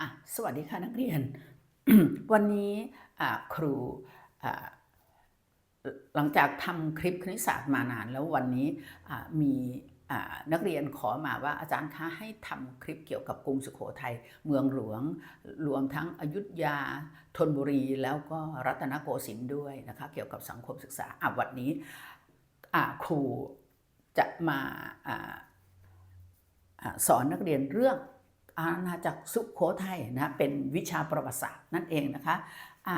อะสวัสดีค่ะนักเรียน วันนี้ครูหลังจากทำคลิปคณิตศาสตร์มานาน แล้ววันนี้มีนักเรียนขอมาว่าอาจารย์คะให้ทำคลิปเกี่ยวกับกรุงสุโขทัยเมืองหลวง รวมทั้งอยุธยาธนบุรีแล้วก็รัตนโกสินทร์ด้วยนะคะเกี่ยวกับสังคมศึกษาอะวันนี้ครูจะมาอะอะสอนนักเรียนเรื่อง อาณาจักรสุขโขทัยนะเป็นวิชาประวัติศาสตร์นั่นเองนะคะอ่า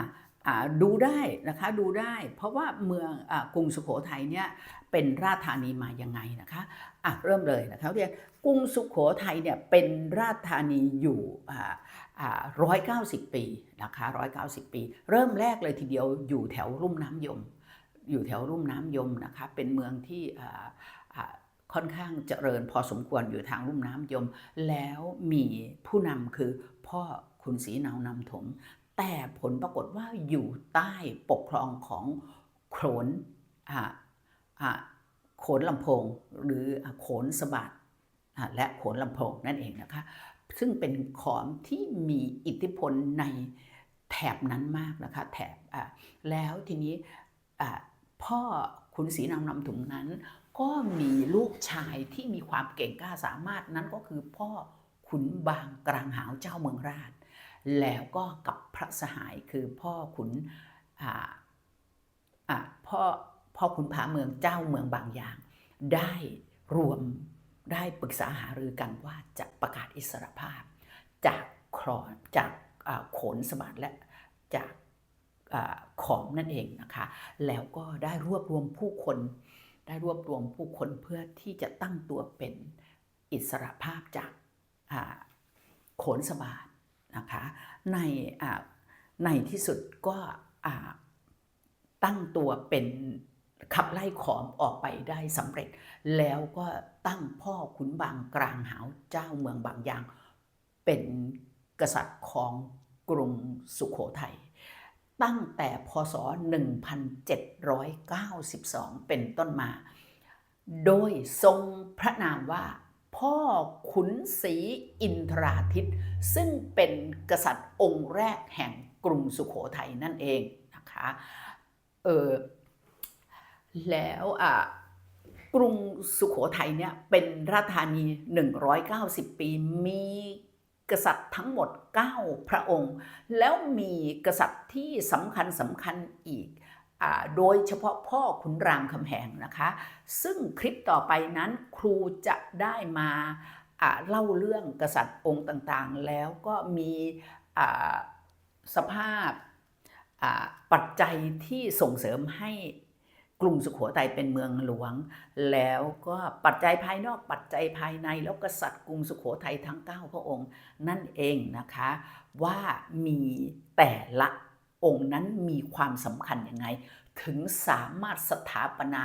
ดูได้นะคะดูได้เพราะว่าเมืองอกรุงสุโขทัยเนี่ยเป็นราชธานีมายังไงนะคะอะเริ่มเลยนะคะเรียนกรุงสุโขทัยเนี่ยเป็นราชธานีอยู่ร้อยเก้าสิบปีนะคะร้อยเก้าสิบปี เริ่มแรกเลยทีเดียวอยู่แถวรุ่มน้ำยม อยู่แถวรุ่มน้ำยมนะคะเป็นเมืองที่ ค่อนข้างเจริญพอสมควรอยู่ทางรุ่มน้ำยม แล้วมีผู้นำคือพ่อขุนศรีนาวนำถม แต่ผลปรากฏว่าอยู่ใต้ปกครองของโขนโขนลำโพง หรือโขนสบัดและโขนลำโพงนั่นเองนะคะ ซึ่งเป็นขอมที่มีอิทธิพลในแถบนั้นมากนะคะแถบแล้วทีนี้พ่อขุนศรีนานำถมนั้น ก็มีลูกชายที่มีความเก่งกล้าสามารถนั้นก็คือพ่อขุนบางกลางหาวเจ้าเมืองราช แล้วก็กับพระสหายคือพ่อขุนพ่อพ่อขุนผาเมืองเจ้าเมืองบางอย่าง ได้รวมได้ปรึกษาหารือกันว่าจะประกาศอิสรภาพ จากครอนจากโขนสมบัติและจากอขอมนั่นเองนะคะ แล้วก็ได้รวบรวมผู้คน ได้รวบรวมผู้คนเพื่อที่จะตั้งตัวเป็นอิสระภาพจากโขนสบาทนะคะในในที่สุดก็ตั้งตัวเป็นขับไล่ขอมออกไปได้สำเร็จ แล้วก็ตั้งพ่อขุนบางกลางหาวเจ้าเมืองบางยาง เป็นกษัตริย์ของกรุงสุขโขทัย ตั้งแต่พศ 1792 เป็นต้นมา โดยทรงพระนามว่าพ่อขุนศรีอินทราทิตย์ซึ่งเป็นกษัตริย์องค์แรกแห่งกรุงสุขโขทัยนั่นเองนะคะเออแล้วอะกรุงสุขโขทัยเนี่ยเป็นราชธานี 190 ปีมี กษัตริย์ทั้งหมด 9 พระองค์ แล้วมีกษัตริย์ที่สำคัญสำคัญอีกอโดยเฉพาะพ่อขุนรามคำแหงนะคะ ซึ่งคลิปต่อไปนั้นครูจะได้มาเล่าเรื่องกษัตริย์องค์ต่างๆ แล้วก็มีสภาพปัจจัยที่ส่งเสริมให้ กรุงสุขโขทัยเป็นเมืองหลวง แล้วก็ปัจจัยภายนอกปัจจัยภายในแล้วกษัตริย์กรุงสุขโขทัยทั้ง 9 พระองค์ นั่นเองนะคะว่ามีแต่ละองค์นั้นมีความสำคัญยังไง ถึงสามารถสถาปนา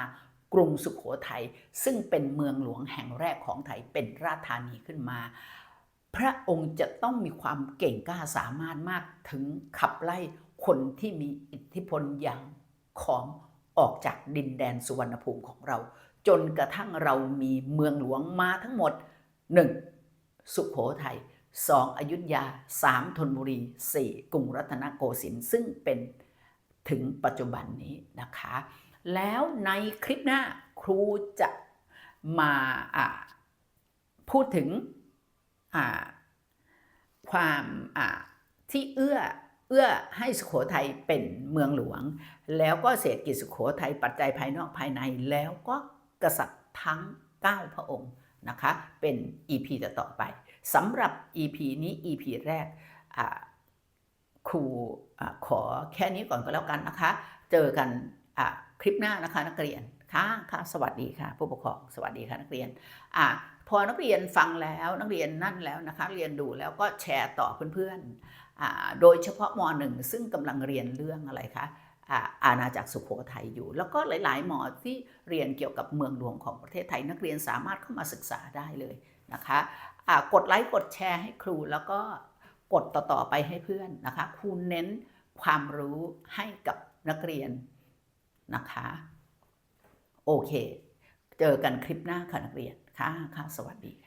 กรุงสุขโขทัยซึ่งเป็นเมืองหลวงแห่งแรกของไทยเป็นราชธานีขึ้นมา พระองค์จะต้องมีความเก่งกล้าสามารถมากถึงขับไล่คนที่มีอิทธิพลอย่างของ ออกจากดินแดนสุวรรณภูมิของเรา จนกระทั่งเรามีเมืองหลวงมาทั้งหมด 1. สุขโขทัย 2. อยุธยา 3. ธนบุรี 4. กรุงรัตนโกสินทร์ซึ่งเป็นถึงปัจจุบันนี้นะคะ แล้วในคลิปหน้าครูจะมาพูดถึงความที่เอื้อ เอื้อให้สุขโขทัยเป็นเมืองหลวง แล้วก็เศรษฐกิจสุขโขทัยปัจจัยภายนอกภายในแล้วก็กษัตริย์ทั้ง 9 พระองค์นะคะเป็น EP ต่อต่อไปสำหรับ EP นี้ EP แรกครูขอแค่นี้ก่อนก็แล้วกันนะคะ เจอกันคลิปหน้านะคะนักเรียนค่ะค่ะสวัสดีค่ะผู้ปกครองสวัสดีค่ะนักเรียนอ่า พอนักเรียนฟังแล้วนักเรียนนั่นแล้วนะคะเรียนดูแล้วก็แชร์ต่อเพื่อนๆ โดยเฉพาะมหนึ่งซึ่งกำลังเรียนเรื่องอะไรคะอาณาจักรสุโขทัยอยู่ แล้วก็หลาย ๆ หมอที่เรียนเกี่ยวกับเมืองหลวงของประเทศไทย นักเรียนสามารถเข้ามาศึกษาได้เลยนะคะอ่ากดไลค์กดแชร์ให้ครูแล้วก็กดต่อ ๆ ไปให้เพื่อนนะคะครูเน้นความรู้ให้กับนักเรียนนะคะ โอเค เจอกันคลิปหน้าค่ะนักเรียน ค่ะค่ะสวัสดีค่ะ